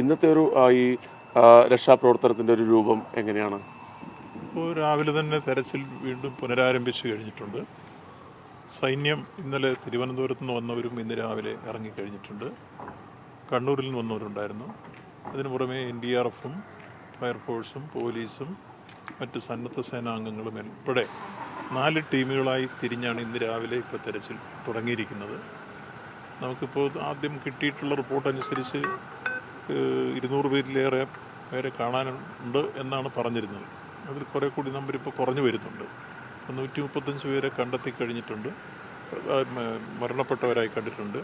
ഇന്നത്തെ ഒരു ഈ രക്ഷാപ്രവർത്തനത്തിന്റെ ഒരു രൂപം എങ്ങനെയാണ്? ഇപ്പോൾ രാവിലെ തന്നെ തെരച്ചിൽ വീണ്ടും പുനരാരംഭിച്ചു കഴിഞ്ഞിട്ടുണ്ട്. സൈന്യം ഇന്നലെ തിരുവനന്തപുരത്ത് നിന്ന് വന്നവരും ഇന്ന് രാവിലെ ഇറങ്ങിക്കഴിഞ്ഞിട്ടുണ്ട് കണ്ണൂരിൽ നിന്ന് വന്നവരുണ്ടായിരുന്നു. അതിനു പുറമെ എൻ ഡി ആർ എഫും ഫയർഫോഴ്സും പോലീസും മറ്റ് സന്നദ്ധ സേനാംഗങ്ങളും ഉൾപ്പെടെ നാല് ടീമുകളായി തിരിഞ്ഞാണ് ഇന്ന് രാവിലെ ഇപ്പോൾ തെരച്ചിൽ തുടങ്ങിയിരിക്കുന്നത്. നമുക്കിപ്പോൾ ആദ്യം കിട്ടിയിട്ടുള്ള റിപ്പോർട്ട് അനുസരിച്ച് ഇരുന്നൂറ് പേരിലേറെ പേരെ കാണാനുണ്ട് എന്നാണ് പറഞ്ഞിരുന്നത്. അതിൽ കുറേ കൂടി നമ്പർ ഇപ്പോൾ കുറഞ്ഞു വരുന്നുണ്ട്. നൂറ്റി മുപ്പത്തഞ്ച് പേരെ കണ്ടെത്തി കഴിഞ്ഞിട്ടുണ്ട്. മരണപ്പെട്ടവരായി കണ്ടിട്ടുണ്ട്.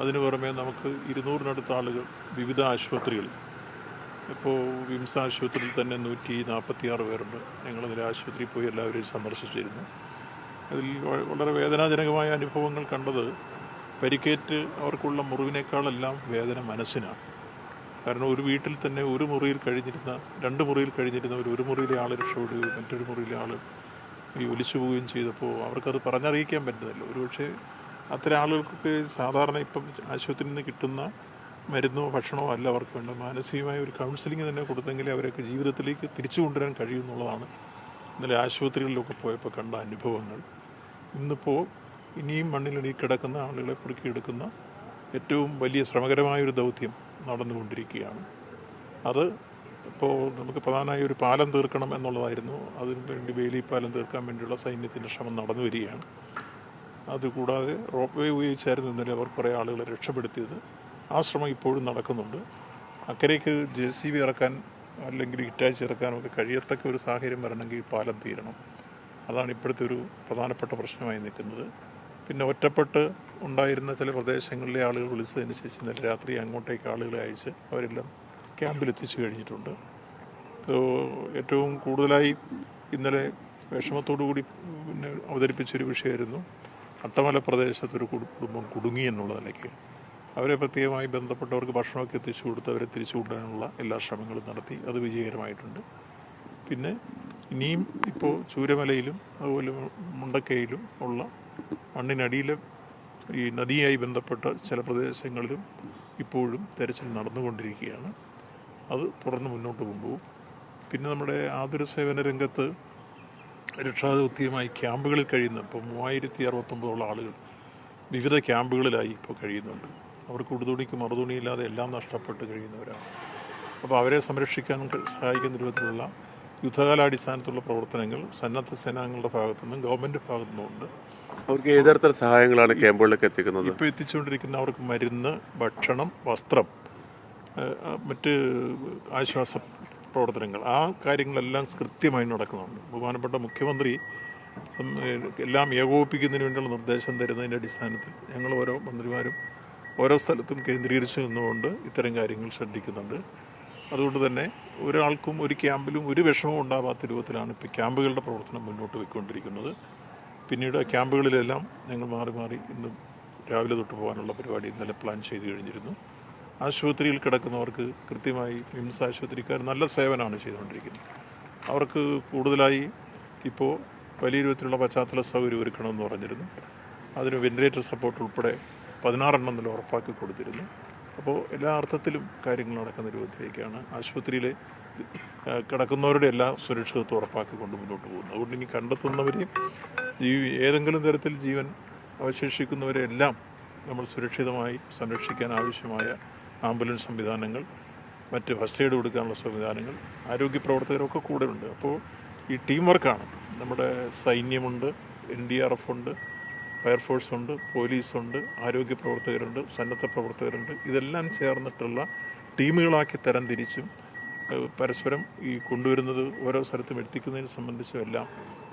അതിനു പുറമെ നമുക്ക് ഇരുന്നൂറിനടുത്ത ആളുകൾ വിവിധ ആശുപത്രികളിൽ. ഇപ്പോൾ വിംസ് ആശുപത്രിയിൽ തന്നെ നൂറ്റി നാൽപ്പത്തി ആറ് പേരുണ്ട്. ഞങ്ങളതിൽ ആശുപത്രിയിൽ പോയി എല്ലാവരെയും സന്ദർശിച്ചിരുന്നു. അതിൽ വളരെ വേദനാജനകമായ അനുഭവങ്ങൾ കണ്ടത് പരിക്കേറ്റ് അവർക്കുള്ള മുറിവിനേക്കാളെല്ലാം വേദന മനസ്സിനാണ്. കാരണം ഒരു വീട്ടിൽ തന്നെ ഒരു മുറിയിൽ കഴിഞ്ഞിരുന്ന രണ്ട് മുറിയിൽ കഴിഞ്ഞിരുന്നവർ ഒരു മുറിയിലെ ആൾ രക്ഷപ്പെടുകയും മറ്റൊരു മുറിയിലെ ആൾ ഈ ഒലിച്ചു പോവുകയും ചെയ്തപ്പോൾ അവർക്കത് പറഞ്ഞറിയിക്കാൻ പറ്റുന്നില്ല. ഒരുപക്ഷെ അത്തരം ആളുകൾക്കൊക്കെ സാധാരണ ഇപ്പം ആശുപത്രിയിൽ നിന്ന് കിട്ടുന്ന മരുന്നോ ഭക്ഷണമോ അല്ല അവർക്ക് വേണ്ട മാനസികമായ ഒരു കൗൺസിലിംഗ് തന്നെ കൊടുത്തെങ്കിലേ അവരൊക്കെ ജീവിതത്തിലേക്ക് തിരിച്ചു കൊണ്ടുവരാൻ കഴിയുമെന്നുള്ളതാണ് ഇന്നലെ ആശുപത്രികളിലൊക്കെ പോയപ്പോൾ കണ്ട അനുഭവങ്ങൾ. ഇന്നിപ്പോൾ ഇനിയും മണ്ണിലടി കിടക്കുന്ന ആളുകളെ പുറുക്കിയെടുക്കുന്ന ഏറ്റവും വലിയ ശ്രമകരമായ ഒരു ദൗത്യം നടന്നുകൊണ്ടിരിക്കുകയാണ്. അത് ഇപ്പോൾ നമുക്ക് പ്രധാനമായി ഒരു പാലം തീർക്കണം എന്നുള്ളതായിരുന്നു. അതിന് വേണ്ടി വേലി പാലം തീർക്കാൻ വേണ്ടിയുള്ള സൈന്യത്തിന്റെ ശ്രമം നടന്നു വരികയാണ്. അതുകൂടാതെ റോപ്പ് വേ ഉപയോഗിച്ചായിരുന്നു ഇന്നലെ അവർ കുറേ ആളുകളെ രക്ഷപ്പെടുത്തിയത്. ആ ശ്രമം ഇപ്പോഴും നടക്കുന്നുണ്ട്. അക്കരയ്ക്ക് ജെ സി ബി ഇറക്കാൻ അല്ലെങ്കിൽ ഇറ്റാച്ച് ഇറക്കാനും ഒക്കെ കഴിയത്തക്ക ഒരു സാഹചര്യം വരണമെങ്കിൽ പാലം തീരണം. അതാണ് ഇപ്പോഴത്തെ ഒരു പ്രധാനപ്പെട്ട പ്രശ്നമായി നിൽക്കുന്നത്. പിന്നെ ഒറ്റപ്പെട്ട് ഉണ്ടായിരുന്ന ചില പ്രദേശങ്ങളിലെ ആളുകൾ വിളിച്ചതിന് ശേഷം ഇന്നലെ രാത്രി അങ്ങോട്ടേക്ക് ആളുകളെ അയച്ച് അവരെല്ലാം ക്യാമ്പിൽ എത്തിച്ചു കഴിഞ്ഞിട്ടുണ്ട് ഏറ്റവും കൂടുതലായി ഇന്നലെ വിഷമത്തോടു കൂടി പിന്നെ അവതരിപ്പിച്ചൊരു വിഷയമായിരുന്നു. അട്ടമല പ്രദേശത്തൊരു കുടു- കുടുംബം കുടുങ്ങി എന്നുള്ള നിലയ്ക്ക് അവരെ പ്രത്യേകമായി ബന്ധപ്പെട്ടവർക്ക് ഭക്ഷണമൊക്കെ എത്തിച്ചു കൊടുത്ത് അവരെ തിരിച്ചു എല്ലാ ശ്രമങ്ങളും നടത്തി. അത് വിജയകരമായിട്ടുണ്ട്. പിന്നെ ഇനിയും ഇപ്പോൾ ചൂരമലയിലും അതുപോലെ മുണ്ടക്കയിലും ഉള്ള മണ്ണിനടിയിലെ ഈ നദിയായി ബന്ധപ്പെട്ട ചില പ്രദേശങ്ങളിലും ഇപ്പോഴും തെരച്ചിൽ നടന്നുകൊണ്ടിരിക്കുകയാണ്. അത് തുടർന്ന് മുന്നോട്ട് കൊണ്ടുപോകും. പിന്നെ നമ്മുടെ ആതുര സേവന രംഗത്ത് രക്ഷാദൗത്യമായി ക്യാമ്പുകളിൽ കഴിയുന്ന ഇപ്പോൾ മൂവായിരത്തി അറുപത്തൊമ്പതോളം ആളുകൾ വിവിധ ക്യാമ്പുകളിലായി ഇപ്പോൾ കഴിയുന്നുണ്ട്. അവർക്ക് ഉടുതുണിക്ക് മറുതുണിയില്ലാതെ എല്ലാം നഷ്ടപ്പെട്ട് കഴിയുന്നവരാണ്. അപ്പോൾ അവരെ സംരക്ഷിക്കാൻ സഹായിക്കുന്ന രൂപത്തിലുള്ള യുദ്ധകാലാടിസ്ഥാനത്തുള്ള പ്രവർത്തനങ്ങൾ സന്നദ്ധ സേനാംഗങ്ങളുടെ ഭാഗത്തു നിന്നും ഗവൺമെന്റ് ഭാഗത്തു നിന്നുമുണ്ട് അവർക്ക് ഏതരത്തിൽ സഹായങ്ങളാണ് ക്യാമ്പുകളിലേക്ക് എത്തിക്കുന്നത്. ഇപ്പോൾ എത്തിച്ചുകൊണ്ടിരിക്കുന്ന അവർക്ക് മരുന്ന് ഭക്ഷണം വസ്ത്രം മറ്റ് ആശ്വാസ പ്രവർത്തനങ്ങൾ ആ കാര്യങ്ങളെല്ലാം കൃത്യമായി നടക്കുന്നുണ്ട്. ബഹുമാനപ്പെട്ട മുഖ്യമന്ത്രി എല്ലാം ഏകോപിപ്പിക്കുന്നതിന് വേണ്ടിയുള്ള നിർദ്ദേശം തരുന്നതിന്റെ അടിസ്ഥാനത്തിൽ ഞങ്ങൾ ഓരോ മന്ത്രിമാരും ഓരോ സ്ഥലത്തും കേന്ദ്രീകരിച്ച് നിന്നുകൊണ്ട് ഇത്തരം കാര്യങ്ങൾ ശ്രദ്ധിക്കുന്നുണ്ട്. അതുകൊണ്ട് തന്നെ ഒരാൾക്കും ഒരു ക്യാമ്പിലും ഒരു വിഷമവും ഉണ്ടാവാത്ത രൂപത്തിലാണ് ഇപ്പോൾ ക്യാമ്പുകളുടെ പ്രവർത്തനം മുന്നോട്ട് പോയിക്കൊണ്ടിരിക്കുന്നത്. പിന്നീട് ക്യാമ്പുകളിലെല്ലാം ഞങ്ങൾ മാറി മാറി ഇന്ന് രാവിലെ തൊട്ട് പോകാനുള്ള പരിപാടി ഇന്നലെ പ്ലാൻ ചെയ്ത് കഴിഞ്ഞിരുന്നു. ആശുപത്രിയിൽ കിടക്കുന്നവർക്ക് കൃത്യമായി മിംസ് ആശുപത്രിക്കാർ നല്ല സേവനമാണ് ചെയ്തുകൊണ്ടിരിക്കുന്നത്. അവർക്ക് കൂടുതലായി ഇപ്പോൾ വലിയ രൂപത്തിലുള്ള പശ്ചാത്തല സൗകര്യം ഒരുക്കണമെന്ന് പറഞ്ഞിരുന്നു. അതിന് വെന്റിലേറ്റർ സപ്പോർട്ട് ഉൾപ്പെടെ പതിനാറെണ്ണം നില ഉറപ്പാക്കി കൊടുത്തിരുന്നു. അപ്പോൾ എല്ലാ അർത്ഥത്തിലും കാര്യങ്ങൾ നടക്കുന്ന രൂപത്തിലേക്കാണ് ആശുപത്രിയിലെ കിടക്കുന്നവരുടെ എല്ലാ സുരക്ഷിതത്വം ഉറപ്പാക്കി കൊണ്ട് മുന്നോട്ട് പോകുന്നത്. അതുകൊണ്ട് ഇനി കണ്ടെത്തുന്നവരെയും ഈ ഏതെങ്കിലും തരത്തിൽ ജീവൻ അവശേഷിക്കുന്നവരെ എല്ലാം നമ്മൾ സുരക്ഷിതമായി സംരക്ഷിക്കാൻ ആവശ്യമായ ആംബുലൻസ് സംവിധാനങ്ങൾ മറ്റ് ഫസ്റ്റ് എയ്ഡ് കൊടുക്കാനുള്ള സംവിധാനങ്ങൾ ആരോഗ്യ പ്രവർത്തകരൊക്കെ കൂടെ ഉണ്ട്. അപ്പോൾ ഈ ടീം വർക്കാണ്. നമ്മുടെ സൈന്യമുണ്ട് എൻ ഡി ആർ എഫ് ഉണ്ട് ഫയർഫോഴ്സ് ഉണ്ട് പോലീസുണ്ട് ആരോഗ്യ പ്രവർത്തകരുണ്ട് സന്നദ്ധ പ്രവർത്തകരുണ്ട്. ഇതെല്ലാം ചേർന്നിട്ടുള്ള ടീമുകളാക്കി തരം തിരിച്ചും പരസ്പരം ഈ കൊണ്ടുവരുന്നത് ഓരോ സ്ഥലത്തും എത്തിക്കുന്നതിനെ സംബന്ധിച്ചും എല്ലാം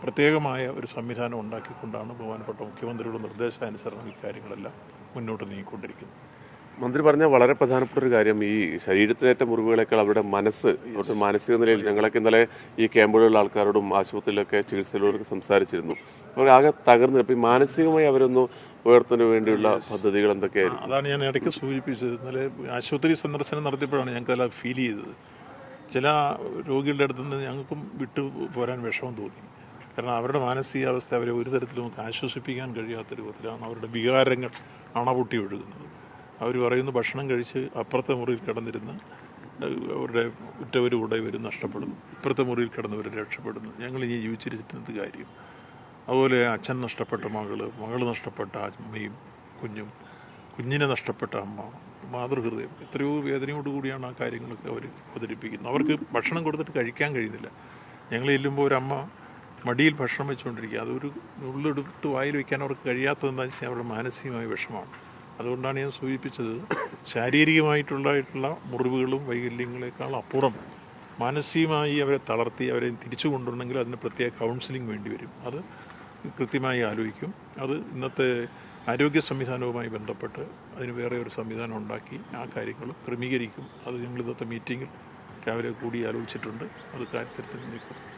പ്രത്യേകമായ ഒരു സംവിധാനം ഉണ്ടാക്കിക്കൊണ്ടാണ് ബഹുമാനപ്പെട്ട മുഖ്യമന്ത്രിയുടെ നിർദ്ദേശാനുസരണം ഈ കാര്യങ്ങളെല്ലാം മുന്നോട്ട് നീങ്ങിക്കൊണ്ടിരിക്കുന്നത്. മന്ത്രി പറഞ്ഞ വളരെ പ്രധാനപ്പെട്ട ഒരു കാര്യം ഈ ശരീരത്തിനേറ്റ മുറിവുകളേക്കാൾ അവരുടെ മനസ്സ് അവരുടെ മാനസിക നിലയിൽ ഞങ്ങളൊക്കെ ഇന്നലെ ഈ ക്യാമ്പുകളിലുള്ള ആൾക്കാരോടും ആശുപത്രിയിലൊക്കെ ചികിത്സയിലൊക്കെ സംസാരിച്ചിരുന്നു. അവർ ആകെ തകർന്നു അപ്പോൾ ഈ മാനസികമായി അവരൊന്ന് ഉയർത്തുന്നതിന് വേണ്ടിയുള്ള പദ്ധതികൾ എന്തൊക്കെയായിരുന്നു? അതാണ് ഞാൻ ഇടയ്ക്ക് സൂചിപ്പിച്ചത്. ഇന്നലെ ആശുപത്രി സന്ദർശനം നടത്തിയപ്പോഴാണ് ഞങ്ങൾക്ക് അതെല്ലാം ഫീൽ ചെയ്തത്. ചില രോഗികളുടെ അടുത്ത് നിന്ന് ഞങ്ങൾക്കും വിട്ടു പോരാൻ വിഷമം തോന്നി. കാരണം അവരുടെ മാനസികാവസ്ഥ അവരെ ഒരു തരത്തിലും ആശ്വസിപ്പിക്കാൻ കഴിയാത്ത രൂപത്തിലാണ് അവരുടെ വികാരങ്ങൾ അണപൊട്ടി ഒഴുകുന്നത്. അവർ പറയുന്നു ഭക്ഷണം കഴിച്ച് അപ്പുറത്തെ മുറിയിൽ കിടന്നിരുന്ന് അവരുടെ ഉറ്റവരും ഉടയവരും നഷ്ടപ്പെടുന്നു. ഇപ്പുറത്തെ മുറിയിൽ കിടന്നവർ രക്ഷപ്പെടുന്നു. ഞങ്ങൾ ഇനി ജീവിച്ചിരുന്നത് കാര്യം. അതുപോലെ അച്ഛൻ നഷ്ടപ്പെട്ട മകൾ മകൾ നഷ്ടപ്പെട്ട അമ്മയും കുഞ്ഞും കുഞ്ഞിനെ നഷ്ടപ്പെട്ട അമ്മ മാതൃഹൃദയം എത്രയോ വേദനയോടുകൂടിയാണ് ആ കാര്യങ്ങളൊക്കെ അവർ അവതരിപ്പിക്കുന്നത്. അവർക്ക് ഭക്ഷണം കൊടുത്തിട്ട് കഴിക്കാൻ കഴിയുന്നില്ല. ഞങ്ങൾ ചെല്ലുമ്പോൾ ഒരമ്മ മടിയിൽ ഭക്ഷണം വെച്ചുകൊണ്ടിരിക്കുക. അതൊരു ഉള്ളെടുത്ത് വായിൽ വയ്ക്കാൻ അവർക്ക് കഴിയാത്തതെന്താ വെച്ചാൽ അവരുടെ മാനസികമായ വിഷമാണ് അതുകൊണ്ടാണ് ഞാൻ സൂചിപ്പിച്ചത് ശാരീരികമായിട്ടുള്ളതായിട്ടുള്ള മുറിവുകളും വൈകല്യങ്ങളെക്കാൾ അപ്പുറം മാനസികമായി അവരെ തളർത്തി അവരെ തിരിച്ചു കൊണ്ടുവരണമെങ്കിൽ അതിന് പ്രത്യേക കൗൺസിലിംഗ് വേണ്ടി വരും. അത് കൃത്യമായി ആലോചിക്കും. അത് ഇന്നത്തെ ആരോഗ്യ സംവിധാനവുമായി ബന്ധപ്പെട്ട് അതിന് വേറെ ഒരു സംവിധാനം ഉണ്ടാക്കി ആ കാര്യങ്ങൾ ക്രമീകരിക്കും. അത് ഞങ്ങൾ ഇന്നത്തെ മീറ്റിങ്ങിൽ രാവിലെ കൂടി ആലോചിച്ചിട്ടുണ്ട്. അത് കാര്യത്തിൽ നിൽക്കും.